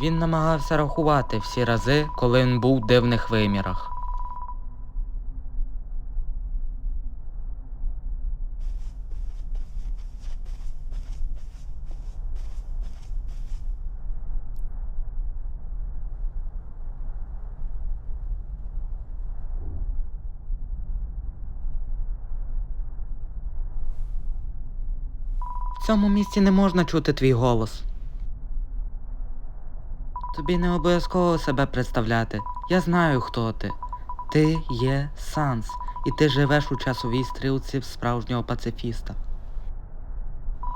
Він намагався рахувати всі рази, коли він був в дивних вимірах. В цьому місці не можна чути твій голос. Тобі не обов'язково себе представляти. Я знаю, хто ти. Ти є Санс, і ти живеш у часовій стрілці справжнього пацифіста.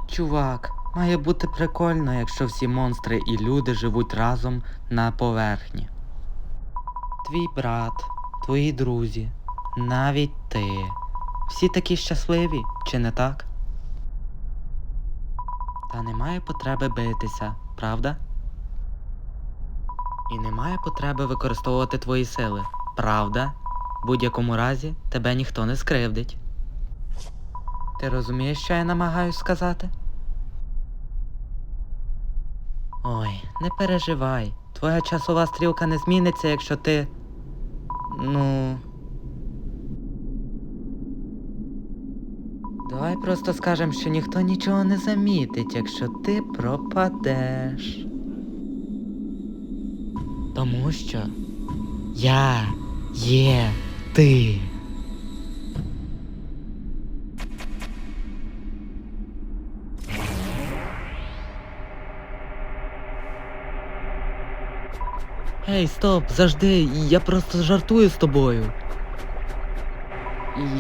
Чувак, має бути прикольно, якщо всі монстри і люди живуть разом на поверхні. Твій брат, твої друзі, навіть ти. Всі такі щасливі, чи не так? Та немає потреби битися, правда? І немає потреби використовувати твої сили, правда? В будь-якому разі тебе ніхто не скривдить. Ти розумієш, що я намагаюсь сказати? Ой, не переживай. Твоя часова стрілка не зміниться, якщо ти. Ну. Давай просто скажемо, що ніхто нічого не замітить, якщо ти пропадеш. Тому що я є ти. Ей, стоп, завжди, я просто жартую з тобою.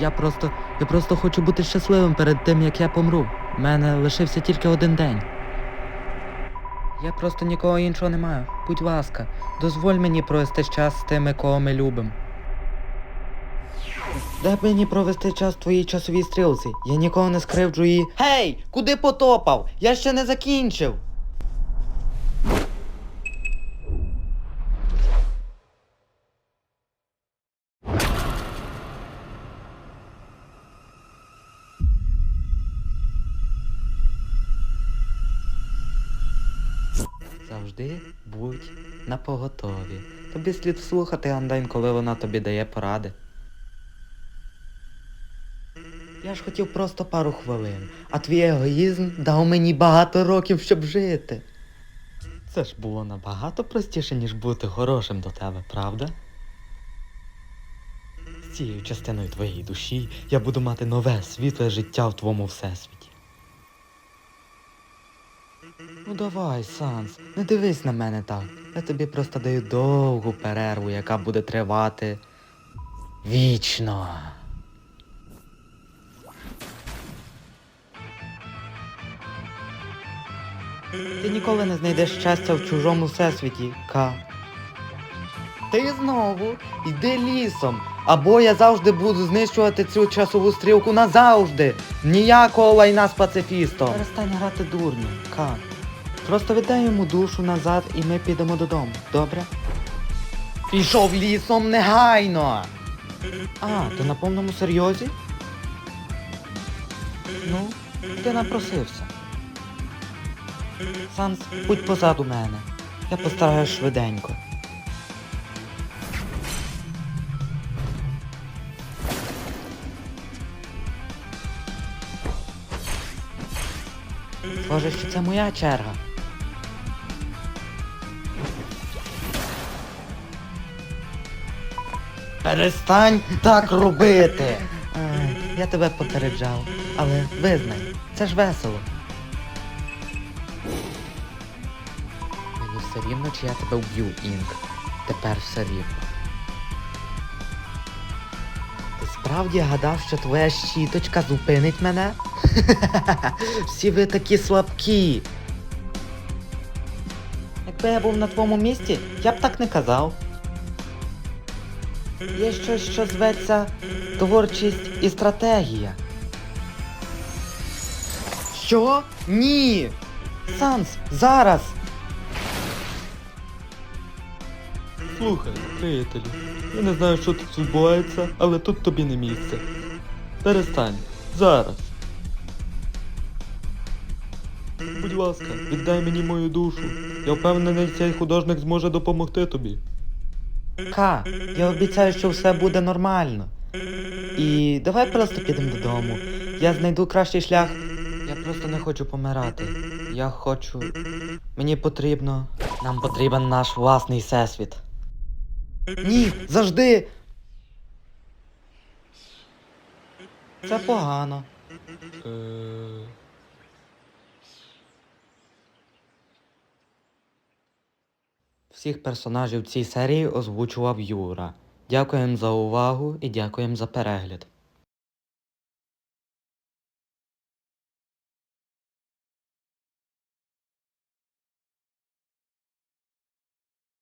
Я просто. Я просто хочу бути щасливим перед тим, як я помру. У мене лишився тільки один день. Я просто нікого іншого не маю. Будь ласка, дозволь мені провести час з тими, кого ми любимо. Дай мені провести час в твоїй часовій стрілці. Я нікого не скривджу і. Гей! Куди потопав? Я ще не закінчив. Завжди будь на поготові. Тобі слід слухати Андайн, коли вона тобі дає поради. Я ж хотів просто пару хвилин, а твій егоїзм дав мені багато років, щоб жити. Це ж було набагато простіше, ніж бути хорошим до тебе, правда? З цією частиною твоєї душі я буду мати нове світле життя в твоєму всесвіті. Ну давай, Санс, не дивись на мене так. Я тобі просто даю довгу перерву, яка буде тривати вічно. Ти ніколи не знайдеш щастя в чужому всесвіті, Ка. Ти знову йди лісом, або я завжди буду знищувати цю часову стрілку назавжди. Ніякого лайна з пацифістом. Перестань грати дурню, Ка. Просто віддай йому душу назад і ми підемо додому, добре? Пішов лісом негайно. А, ти на повному серйозі? Ну, ти напросився. Санс, будь позаду мене. Я постараюсь швиденько. Схоже, що це моя черга. Перестань так робити. Ай, я тебе попереджав, але визнай, це ж весело. Мені все рівно, чи я тебе вб'ю, Інк. Тепер все рівно. Ти справді гадав, що твоя щіточка зупинить мене? Всі ви такі слабкі. Якби я був на твоєму місці, я б так не казав. Є щось, що зветься творчість і стратегія. Що? Ні! Санс, зараз! Слухай, приятелю, я не знаю, що тут відбувається, але тут тобі не місце. Перестань. Зараз. Будь ласка, віддай мені мою душу. Я впевнений, цей художник зможе допомогти тобі. Ка, я обіцяю, що все буде нормально. І давай просто підемо додому. Я знайду кращий шлях. Я просто не хочу помирати. Я хочу. Мені потрібно. Нам потрібен наш власний всесвіт. Ні, завжди. Це погано. Е... Всіх персонажів цій серії озвучував Юра. Дякуємо за увагу і дякуємо за перегляд.